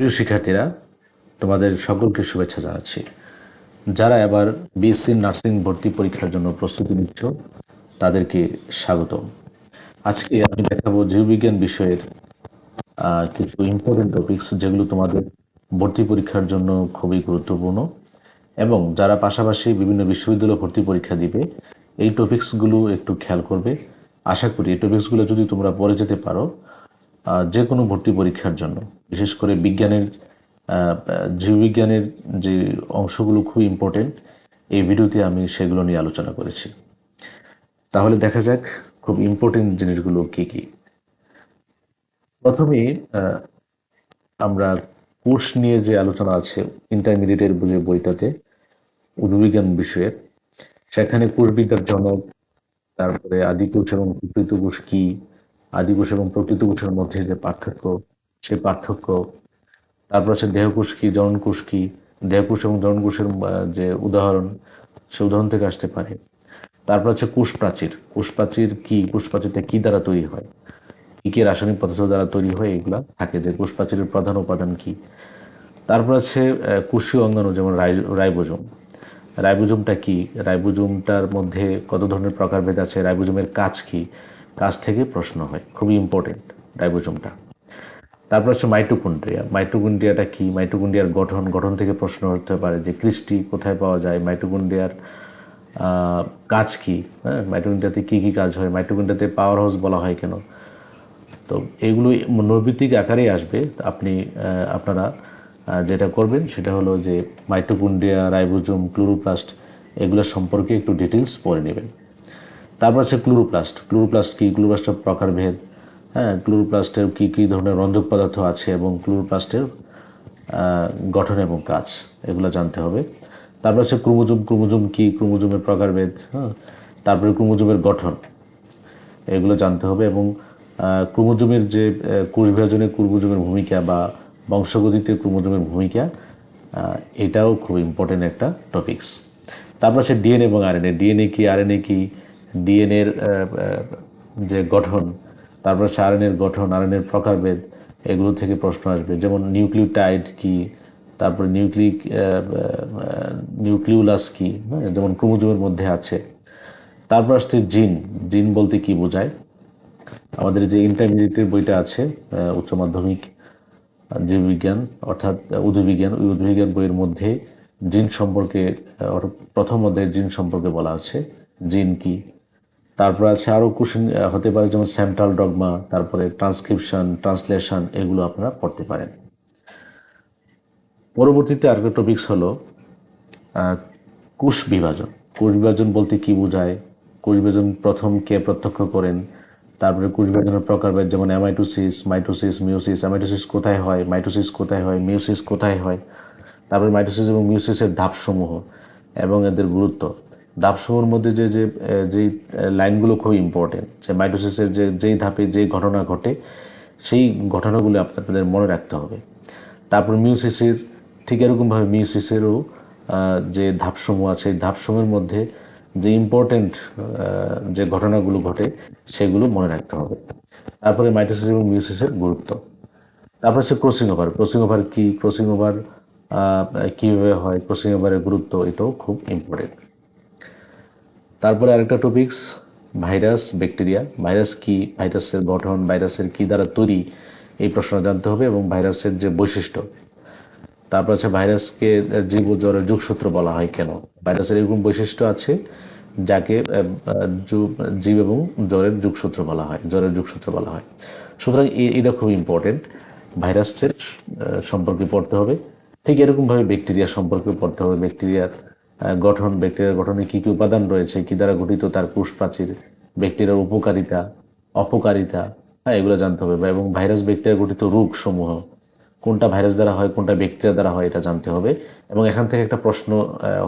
প্রিয় শিক্ষার্থীরা, তোমাদের সকলকে শুভেচ্ছা জানাচ্ছি। যারা এবার বিএসসি নার্সিং ভর্তি পরীক্ষার জন্য প্রস্তুতি নিচ্ছ, তাদেরকে স্বাগতম। আজকে আমি দেখাবো জীববিজ্ঞান বিষয়ের কিছু ইম্পর্টেন্ট টপিক্স যেগুলো তোমাদের ভর্তি পরীক্ষার জন্য খুবই গুরুত্বপূর্ণ এবং যারা পাশাপাশি বিভিন্ন বিশ্ববিদ্যালয় ভর্তি পরীক্ষা দিবে, এই টপিক্সগুলো একটু খেয়াল করবে। আশা করি এই টপিক্সগুলো যদি তোমরা পড়ে যেতে পারো যে কোনো ভর্তি পরীক্ষার জন্য। বিশেষ করে বিজ্ঞানের জীববিজ্ঞানের যে অংশগুলো খুব ইম্পর্টেন্ট এই ভিডিওতে আমি সেগুলো নিয়ে আলোচনা করেছি। তাহলে দেখা যাক খুব ইম্পর্টেন্ট জিনিসগুলো কি কি। প্রথমে আমরা কোর্স নিয়ে যে আলোচনা আছে ইন্টারমিডিয়েটের যে বইটাতে উদ্ভিজ্ঞান বিষয়ের, সেখানে কোষবিদ্যার জনক, তারপরে এবং প্রকৃত কোষ কি আদিকোষ এবং প্রকৃত কোষের মধ্যে যে পার্থক্য, সেই পার্থক্য। তারপর আছে দেহকোষ কি, জননকোষ কি? দেহকোষ এবং জননকোষের যে উদাহরণ, সে উদাহরণ থেকে আসতে পারে। তারপর আছে কোষ প্রাচীর। কোষ প্রাচীর কি? কোষ প্রাচীরটা কি দ্বারা তৈরি হয়? কি কি রাসায়নিক পদার্থ দ্বারা তৈরি হয়? এগুলা থাকে যে কোষ প্রাচীরের প্রধান উপাদান কি? তারপর আছে কোষীয় অঙ্গাণু যেমন রাই- রাইবোজোম। রাইবোজোমটা কি? রাইবোজোমটার মধ্যে কত ধরনের প্রকারভেদ আছে? রাইবোজোমের কাজ কি? কাজ থেকে প্রশ্ন হয়, খুবই ইম্পর্টেন্ট রাইবোজোমটা। তারপর হচ্ছে মাইটোকন্ড্রিয়া। মাইটোকন্ড্রিয়াটা কি? মাইটোকন্ড্রিয়ার গঠন গঠন থেকে প্রশ্ন হতে পারে যে ক্রিস্টি কোথায় পাওয়া যায়? মাইটোকন্ড্রিয়ার কাজ কি? হ্যাঁ মাইটোকন্ড্রিয়াতে কী কী কাজ হয়? মাইটোকন্ড্রিয়াতে পাওয়ার হাউস বলা হয় কেন? তো এগুলো নৈর্বৃত্তিক আকারেই আসবে। আপনি আপনারা যেটা করবেন সেটা হলো যে মাইটোকন্ড্রিয়া, রাইবোজোম, ক্লোরোপ্লাস্ট এগুলো সম্পর্কে একটু ডিটেলস পড়ে নেবেন। তারপর আছে ক্লোরোপ্লাস্ট। ক্লোরোপ্লাস্ট কি? ক্লোরোপ্লাস্টের প্রকারভেদ হ্যাঁ ক্লোরোপ্লাস্টের কি কি ধরনের রঞ্জক পদার্থ আছে এবং ক্লোরোপ্লাস্টের গঠন এবং কাজ, এগুলো জানতে হবে। তারপর আছে ক্রোমোজোম। ক্রোমোজোম কি? ক্রোমোজোমের প্রকারভেদ হ্যাঁ। তারপরে ক্রোমোজোমের গঠন, এগুলো জানতে হবে এবং ক্রোমোজোমের যে কোষ বিভাজনে ক্রোমোজোমের ভূমিকা বা বংশগতিতে ক্রোমোজোমের ভূমিকা এটাও খুব ইম্পর্টেন্ট একটা টপিকস তারপর আছে ডিএনএ এবং আরএনএ। ডিএনএ কি, আরএনএ কি? ডিএনএর যে গঠন তারপর আরএনএর গঠন আরএনএর প্রকারভেদ এগুলো থেকে প্রশ্ন আসবে। যেমন নিউক্লিওটাইড কি তারপরে নিউক্লিক নিউক্লিউলাস কি হ্যাঁ, যেমন ক্রোমোজোমের মধ্যে আছে। তারপর আসছে জিন। জিন বলতে কি বোঝায়? আমাদের যে ইন্টারমিডিয়েটের বইটা আছে উচ্চ মাধ্যমিক জীববিজ্ঞান অর্থাৎ আহ, উদ্ভিদবিজ্ঞান ওই উদ্ভিদবিজ্ঞান বইয়ের মধ্যে জিন সম্পর্কে প্রথম অধ্যায়ের জিন সম্পর্কে বলা আছে। জিন কি? তারপর আছে আরও কোশ্চেন হতে পারে যেমন সেন্ট্রাল ডগমা তারপরে ট্রান্সক্রিপশন ট্রান্সলেশন এগুলো আপনারা পড়তে পারেন। পরবর্তীতে আরেকটা টপিকস হলো কোষ বিভাজন। কোষ বিভাজন বলতে কি বোঝায়? কোষ বিভাজন প্রথম কে প্রত্যক্ষ করেন? তারপরে কোষ বিভাজনের প্রকারভেদ যেমন অ্যামাইটোসিস মাইটোসিস মিওসিস অ্যামাইটোসিস কোথায় হয়? মাইটোসিস কোথায় হয়? মিওসিস কোথায় হয়? তারপরে মাইটোসিস এবং মিওসিসের ধাপসমূহ এবং এদের গুরুত্ব। ধাপসমূহের মধ্যে যে যে যেই লাইনগুলো খুব ইম্পর্টেন্ট যে মাইটোসিসের যে, যেই ধাপে যে ঘটনা ঘটে, সেই ঘটনাগুলো আপনাদের মনে রাখতে হবে। তারপর মিউসিসের ঠিক এরকমভাবে মিউসিসেরও যে ধাপসমূহ আছে ধাপসমূহের মধ্যে যে ইম্পর্টেন্ট যে ঘটনাগুলো ঘটে, সেগুলো মনে রাখতে হবে। তারপরে মাইটোসিস এবং মিউসিসের গুরুত্ব। তারপরে হচ্ছে ক্রসিং ওভার ক্রসিং ওভার কি? ক্রসিং ওভার কীভাবে হয়? ক্রসিং ওভারের গুরুত্ব, এটাও খুব ইম্পর্টেন্ট তারপরে আরেকটা টপিকস ভাইরাস ব্যাকটেরিয়া ভাইরাস কি? ভাইরাসের গঠন ভাইরাসের কি দ্বারা তৈরি? এই প্রশ্ন জানতে হবে এবং ভাইরাসের যে বৈশিষ্ট্য। তারপর আছে ভাইরাসকে জীব জ্বরের যুগসূত্র বলা হয় কেন? ভাইরাসের এরকম বৈশিষ্ট্য আছে যাকে জীব এবং জ্বরের যুগসূত্র বলা হয়, জ্বরের যুগসূত্র বলা হয়। সুতরাং এটা খুব ইম্পর্টেন্ট ভাইরাসের সম্পর্কে পড়তে হবে। ঠিক এরকমভাবে ব্যাকটেরিয়া সম্পর্কে পড়তে হবে। ব্যাকটেরিয়ার গঠন, ব্যাকটেরিয়ার গঠনে কী কী উপাদান রয়েছে, কী দ্বারা গঠিত তার কোষ প্রাচীর ব্যাকটেরিয়ার উপকারিতা, অপকারিতা হ্যাঁ এগুলো জানতে হবে। এবং ভাইরাস ব্যাকটেরিয়া গঠিত রোগ সমূহ কোনটা ভাইরাস দ্বারা হয়, কোনটা ব্যাকটেরিয়া দ্বারা হয়, এটা জানতে হবে। এবং এখান থেকে একটা প্রশ্ন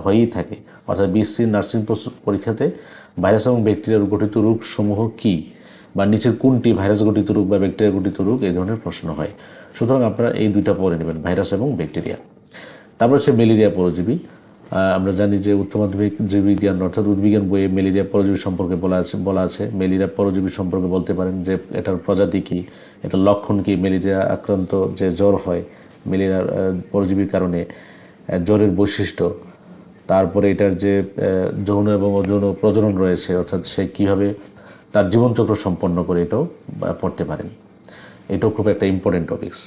হয়েই থাকে। অর্থাৎ বিএসসি নার্সিং পরীক্ষাতে ভাইরাস এবং ব্যাকটেরিয়ার গঠিত রোগ সমূহ কি? বা নিচের কোনটি ভাইরাস গঠিত রোগ বা ব্যাকটেরিয়া গঠিত রোগ? এই ধরনের প্রশ্ন হয়। সুতরাং আপনারা এই দুইটা পড়ে নেবেন, ভাইরাস এবং ব্যাকটেরিয়া। তারপর হচ্ছে ম্যালেরিয়া পরজীবী। আমরা জানি যে উচ্চ মাধ্যমিক জীববিজ্ঞান অর্থাৎ উদ্ভিজ্ঞান বইয়ে ম্যালেরিয়া পরজীবী সম্পর্কে বলা আছে বলা আছে। ম্যালেরিয়া পরজীবী সম্পর্কে বলতে পারেন যে এটার প্রজাতি কি, এটার লক্ষণ কি ম্যালেরিয়া আক্রান্ত যে জ্বর হয় ম্যালেরিয়ার পরজীবীর কারণে জ্বরের বৈশিষ্ট্য। তারপরে এটার যে যৌন এবং অযৌন প্রজনন রয়েছে, অর্থাৎ সে কীভাবে তার জীবনচক্র সম্পন্ন করে এটাও পড়তে পারেন। এটাও খুব একটা ইম্পর্টেন্ট টপিক্স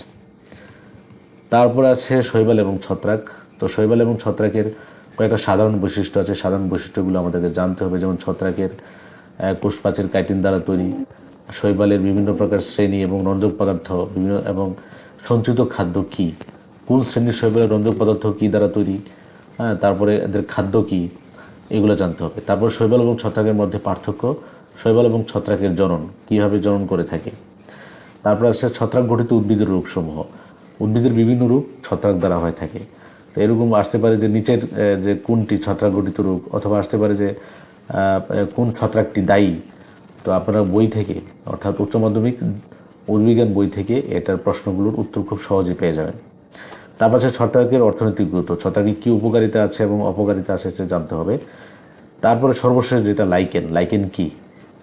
তারপর আছে শৈবাল এবং ছত্রাক। তো শৈবাল এবং ছত্রাকের কয়েকটা সাধারণ বৈশিষ্ট্য আছে। সাধারণ বৈশিষ্ট্যগুলো আমাদেরকে জানতে হবে যেমন ছত্রাকের আহ, কোষপ্রাচীর কাইটিন দ্বারা তৈরি শৈবালের বিভিন্ন প্রকার শ্রেণি এবং রঞ্জক পদার্থ বিভিন্ন এবং সঞ্চিত খাদ্য কি? কোন শ্রেণির শৈবালের রঞ্জক পদার্থ কি দ্বারা তৈরি? হ্যাঁ তারপরে এদের খাদ্য কি? এগুলো জানতে হবে। তারপর শৈবাল এবং ছত্রাকের মধ্যে পার্থক্য শৈবাল এবং ছত্রাকের জনন কীভাবে জনন করে থাকে? তারপর আছে ছত্রাক গঠিত উদ্ভিদের রূপসমূহ। উদ্ভিদের বিভিন্ন রূপ ছত্রাক দ্বারা হয়ে থাকে। তো এরকম আসতে পারে যে নিচের যে কোনটি ছত্রাক গঠিত রূপ অথবা আসতে পারে যে কোন ছত্রাকটি দায়ী। তো আপনারা বই থেকে, অর্থাৎ উচ্চ মাধ্যমিক উদ্বিজ্ঞান বই থেকে এটার প্রশ্নগুলোর উত্তর খুব সহজে পেয়ে যাবেন। তারপর আছে ছত্রাকের অর্থনৈতিক গুরুত্ব। ছত্রাকের কী উপকারিতা আছে এবং অপকারিতা আছে সেটা জানতে হবে। তারপরে সর্বশেষ যেটা লাইকেন লাইকেন কি?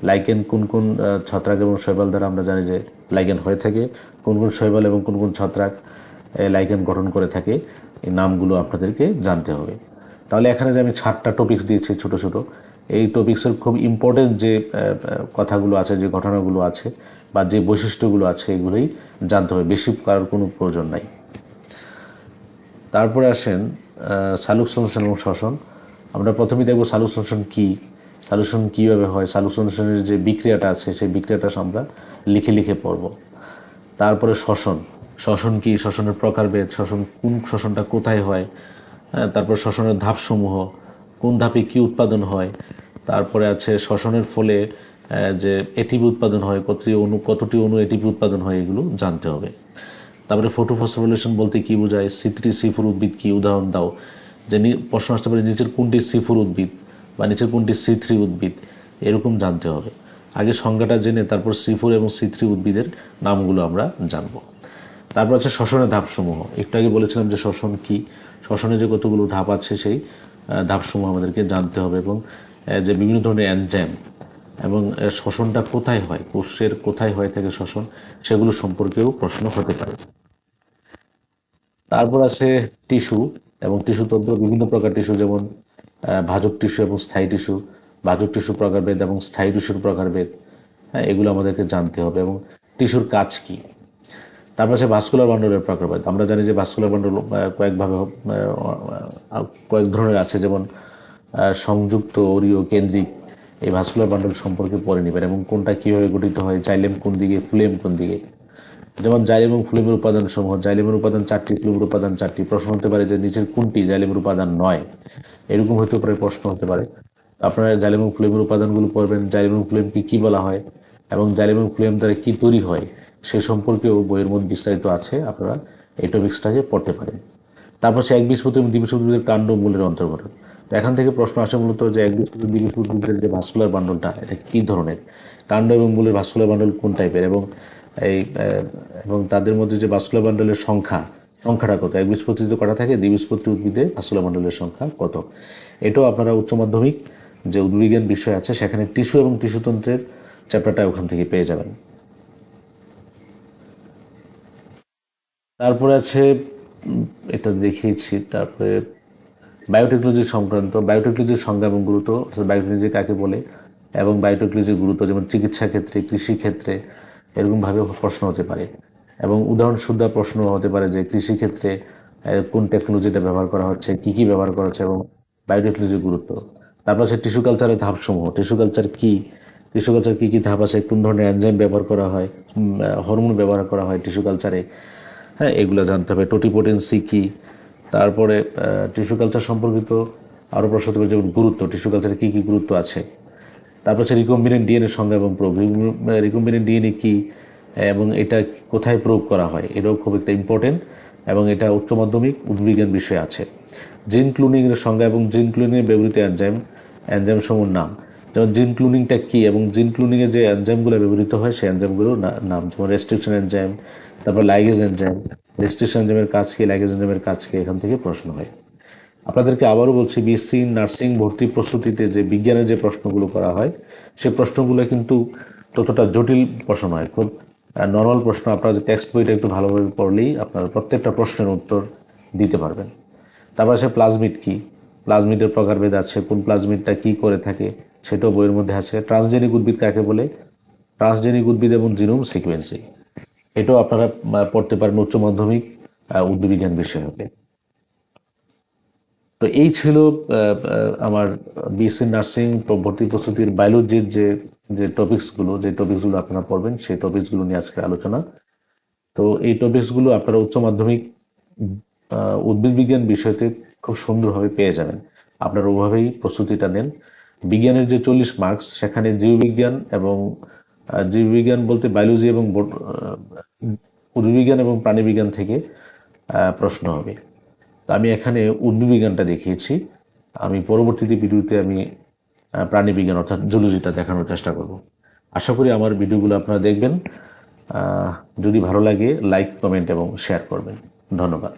লাইকেন কোন কোন ছত্রাক এবং শৈবাল দ্বারা আমরা জানি যে লাইকেন হয়ে থাকে, কোন কোন শৈবাল এবং কোন কোন ছত্রাক লাইকেন গঠন করে থাকে। এই নামগুলো আপনাদেরকে জানতে হবে। তাহলে এখানে যে আমি সাতটা টপিকস দিয়েছি ছোট ছোট, এই টপিক্সের খুব ইম্পর্টেন্ট যে কথাগুলো আছে, যে ঘটনাগুলো আছে বা যে বৈশিষ্ট্যগুলো আছে, এগুলোই জানতে হবে। বেশি করার কোনো প্রয়োজন নাই। তারপরে আসেন সালুক সংশোধন এবং শ্বসন আমরা প্রথমেই দেখব সালুক সংশোধন কী সালুশন কীভাবে হয়, সালুক সংশোধনের যে বিক্রিয়াটা আছে, সেই বিক্রিয়াটা আমরা লিখে লিখে পড়ব। তারপরে শ্বসন শ্বসন কি? শ্বসনের প্রকারভেদ শ্বসন কোন শ্বসনটা কোথায় হয়? হ্যাঁ, তারপর শ্বসনের ধাপসমূহ। কোন ধাপে কি উৎপাদন হয়? তারপরে আছে শ্বসনের ফলে যে এটিপি উৎপাদন হয় কতটি অণু কতটি অণু এটিপি উৎপাদন হয় এগুলো জানতে হবে। তারপরে ফটোফসফোরিলেশন বলতে কি বোঝায়? সিত্রি সিফুর উদ্ভিদ কি? উদাহরণ দাও। যে প্রশ্ন আসতে পারে নিচের কোনটি সিফুর উদ্ভিদ বা নিচের কোনটি সি থ্রি উদ্ভিদ? এরকম জানতে হবে। আগে সংজ্ঞাটা জেনে তারপর সিফুর এবং সি থ্রি উদ্ভিদের নামগুলো আমরা জানব। তারপর আছে শ্বসনের ধাপসমূহ। একটু আগে বলেছিলাম যে শ্বসন কি? শ্বসনে যে কতগুলো ধাপ আছে সেই ধাপসমূহ আমাদেরকে জানতে হবে এবং যে বিভিন্ন ধরনের অ্যানজাইম এবং শ্বসনটা কোথায় হয়, কোষের কোথায় হয়ে থাকে শ্বসন, সেগুলো সম্পর্কেও প্রশ্ন হতে পারে। তারপর আছে টিস্যু এবং টিস্যু তন্ত্র, বিভিন্ন প্রকার টিস্যু যেমন ভাজক টিস্যু এবং স্থায়ী টিস্যু, ভাজক টিস্যুর প্রকারভেদ এবং স্থায়ী টিস্যুর প্রকারভেদ হ্যাঁ এগুলো আমাদেরকে জানতে হবে এবং টিস্যুর কাজ কি? তারপর আছে ভাস্কুলার বান্ডলের প্রকারভেদ আমরা জানি যে ভাস্কুলার বান্ডল কয়েকভাবে কয়েক ধরনের আছে, যেমন সংযুক্ত অরীয় কেন্দ্রিক এই ভাস্কুলার বান্ডল সম্পর্কে পড়ে নেবেন এবং কোনটা কীভাবে গঠিত হয় জাইলেম কোন দিকে ফ্লেম কোন দিকে। যেমন জাইলেম এবং ফ্লেমের উপাদান সমূহ জাইলেমের উপাদান চারটি ফ্লেমের উপাদান চারটি। প্রশ্ন হতে পারে যে নিচের কোনটি জাইলেমের উপাদান নয়? এরকম হতে পারে, প্রশ্ন হতে পারে। আপনারা জাইলেম এবং ফ্লেমের উপাদানগুলো পড়বেন। জাইলেম এবং ফ্লেমকে কী বলা হয় এবং জাইলেম এবং ফ্লেম দ্বারা কী তৈরি হয়? সে সম্পর্কেও বইয়ের মধ্যে বিস্তারিত আছে, আপনারা এই পড়তে পারেন। তারপর সে এক একবীজপত্র এবং দ্বিবীজপত্রের কাণ্ড মূলের অন্তর্গত তো এখান থেকে প্রশ্ন আসে মূলত যে এক একবীজপত্র দ্বিবীজপত্রের যে ভাস্কুলার বান্ডলটা এটা কী ধরনের? কাণ্ড এবং মূলের ভাস্কুলার বান্ডল কোন টাইপের এবং এই এবং তাদের মধ্যে যে ভাস্কুলার বান্ডলের সংখ্যা, সংখ্যাটা কত? একবীজপত্রিতে কটা থাকে? দ্বিবীজপত্রী উদ্ভিদে ভাস্কুলার বান্ডলের সংখ্যা কত? এটাও আপনারা উচ্চ মাধ্যমিক যে উদ্ভিজ্ঞান বিষয় আছে, সেখানে টিস্যু এবং টিস্যুতন্ত্রের চ্যাপ্টারটা ওখান থেকে পেয়ে যাবেন। তারপরে আছে এটা দেখিয়েছি, তারপরে বায়োটেকনোলজি সংক্রান্ত বায়োটেকনোলজির সংজ্ঞা এবং গুরুত্ব, অর্থাৎ বায়োটেকনোলজি কাকে বলে, এবং বায়োটেকনোলজির গুরুত্ব, যেমন চিকিৎসা ক্ষেত্রে, কৃষি ক্ষেত্রে, এরকমভাবে প্রশ্ন হতে পারে। এবং উদাহরণ শুদ্ধ প্রশ্ন হতে পারে যে কৃষি ক্ষেত্রে কোন টেকনোলজিটা ব্যবহার করা হচ্ছে, কি কি ব্যবহার করা হচ্ছে, এবং বায়োটেকনোলজির গুরুত্ব। তারপর আছে টিস্যু কালচারের ধাপসমূহ। টিস্যু কালচার কী? টিস্যু কালচার কী কী ধাপ আছে? কোন ধরনের এনজাইম ব্যবহার করা হয়? হরমোন ব্যবহার করা হয় টিস্যু কালচারে হ্যাঁ এগুলো জানতে হবে। টোটিপোটেন্সি কি? তারপরে টিস্যু কালচার সম্পর্কিত আরও প্রশ্ন পারে, যেমন গুরুত্ব, টিস্যু কালচারে কী কী গুরুত্ব আছে? তারপর হচ্ছে রিকম্বিনেন্ট ডিএনএ সংজ্ঞা এবং প্রয়োগ রিকম্বিনেন্ট ডিএনএ কী? এবং এটা কোথায় প্রয়োগ করা হয়? এটাও খুব একটা ইম্পর্টেন্ট এবং এটা উচ্চ মাধ্যমিক উদ্ভিজ্ঞান বিষয়ে আছে। জিন ক্লুনিংয়ের সংজ্ঞা এবং জিন ক্লুনিংয়ে ব্যবহৃত এনজাইম এনজাইম সমূহ নাম। যেমন জিন ক্লুনিংটা কী এবং জিন ক্লুনিংয়ে যে এনজাইমগুলো ব্যবহৃত হয়, সেই এনজাইমগুলোর নাম, যেমন রেস্ট্রিকশন এনজাইম, তারপর লাইগেজ এনজাইম, রেস্ট্রিকশন এনজাইমের কাজ কি, লাইগেজ এনজাইমের কাজ কি, এখান থেকে প্রশ্ন হয়। আপনাদেরকে আবারও বলছি বিএসসি নার্সিং, ভর্তি প্রস্তুতিতে যে বিজ্ঞানের যে প্রশ্নগুলো করা হয় সেই প্রশ্নগুলো কিন্তু ততটা জটিল প্রশ্ন নয়, খুব নর্মাল প্রশ্ন। আপনারা যে টেক্সট বইটা একটু ভালোভাবে পড়লেই আপনারা প্রত্যেকটা প্রশ্নের উত্তর দিতে পারবেন। তারপর আছে প্লাজমিড কি প্লাজমিডের প্রকারভেদ আছে, কোন প্লাজমিডটা কি করে থাকে সেটাও বইয়ের মধ্যে আছে। ট্রান্সজেনিক উদ্ভিদ কাকে বলে? ট্রান্সজেনিক উদ্ভিদ এবং জিনোম সিকোয়েন্সিং এটাও আপনারা পড়তে পারেন উচ্চ মাধ্যমিক উদ্ভিদবিজ্ঞান বিষয় হবে তো এই ছিল আমার বিএসসি নার্সিং ভর্তি প্রস্তুতির বায়োলজির যে যে টপিকসগুলো যে টপিকসগুলো আপনারা পড়বেন, সেই টপিকসগুলো নিয়ে আজকে আলোচনা। তো এই টপিকসগুলো আপনারা উচ্চ মাধ্যমিক উদ্ভিদ বিজ্ঞান বিষয়তে খুব সুন্দরভাবে পেয়ে যাবেন। আপনারা ওভাবেই প্রস্তুতিটা নেন। বিজ্ঞানের যে চল্লিশ মার্কস সেখানে জীববিজ্ঞান এবং জীববিজ্ঞান বলতে বায়োলজি এবং উদ্ভিদবিজ্ঞান এবং প্রাণীবিজ্ঞান থেকে প্রশ্ন হবে। তো আমি এখানে উদ্ভিদবিজ্ঞানটা দেখিয়েছি। আমি পরবর্তীতে ভিডিওতে আমি প্রাণীবিজ্ঞান অর্থাৎ জুলজিটা দেখানোর চেষ্টা করব। আশা করি আমার ভিডিওগুলো আপনারা দেখবেন। যদি ভালো লাগে লাইক কমেন্ট এবং শেয়ার করবেন। ধন্যবাদ।